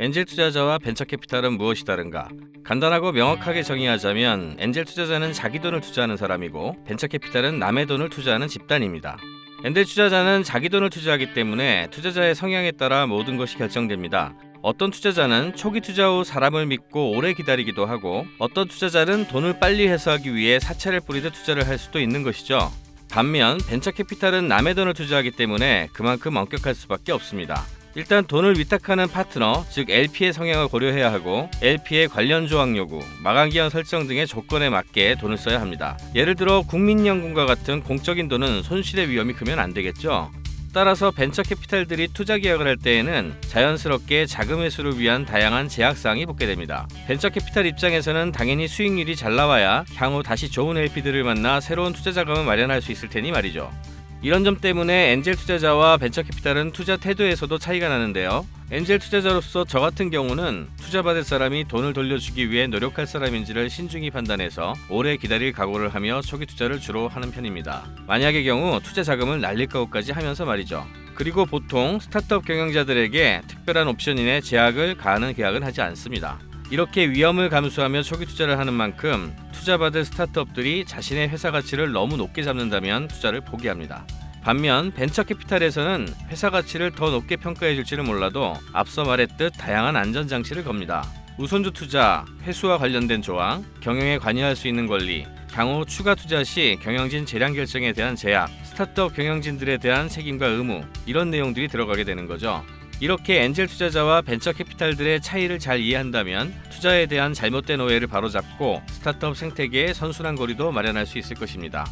엔젤 투자자와 벤처 캐피탈은 무엇이 다른가? 간단하고 명확하게 정의하자면 엔젤 투자자는 자기 돈을 투자하는 사람이고 벤처 캐피탈은 남의 돈을 투자하는 집단입니다. 엔젤 투자자는 자기 돈을 투자하기 때문에 투자자의 성향에 따라 모든 것이 결정됩니다. 어떤 투자자는 초기 투자 후 사람을 믿고 오래 기다리기도 하고 어떤 투자자는 돈을 빨리 회수하기 위해 사채를 뿌리듯 투자를 할 수도 있는 것이죠. 반면 벤처 캐피탈은 남의 돈을 투자하기 때문에 그만큼 엄격할 수밖에 없습니다. 일단 돈을 위탁하는 파트너, 즉 LP의 성향을 고려해야 하고 LP의 관련 조항 요구, 마감 기한 설정 등의 조건에 맞게 돈을 써야 합니다. 예를 들어 국민연금과 같은 공적인 돈은 손실의 위험이 크면 안 되겠죠. 따라서 벤처 캐피탈들이 투자 계약을 할 때에는 자연스럽게 자금 회수를 위한 다양한 제약 사항이 붙게 됩니다. 벤처 캐피탈 입장에서는 당연히 수익률이 잘 나와야 향후 다시 좋은 LP들을 만나 새로운 투자 자금을 마련할 수 있을 테니 말이죠. 이런 점 때문에 엔젤 투자자와 벤처 캐피탈은 투자 태도에서도 차이가 나는데요. 엔젤 투자자로서 저 같은 경우는 투자받을 사람이 돈을 돌려주기 위해 노력할 사람인지를 신중히 판단해서 오래 기다릴 각오를 하며 초기 투자를 주로 하는 편입니다. 만약의 경우 투자 자금을 날릴 각오까지 하면서 말이죠. 그리고 보통 스타트업 경영자들에게 특별한 옵션인의 제약을 가하는 계약은 하지 않습니다. 이렇게 위험을 감수하며 초기 투자를 하는 만큼 투자받을 스타트업들이 자신의 회사 가치를 너무 높게 잡는다면 투자를 포기합니다. 반면 벤처 캐피탈에서는 회사 가치를 더 높게 평가해 줄지는 몰라도 앞서 말했듯 다양한 안전 장치를 겁니다. 우선주 투자, 회수와 관련된 조항, 경영에 관여할 수 있는 권리, 향후 추가 투자 시 경영진 재량 결정에 대한 제약, 스타트업 경영진들에 대한 책임과 의무 이런 내용들이 들어가게 되는 거죠. 이렇게 엔젤 투자자와 벤처 캐피탈들의 차이를 잘 이해한다면 투자에 대한 잘못된 오해를 바로잡고 스타트업 생태계의 선순환 거리도 마련할 수 있을 것입니다.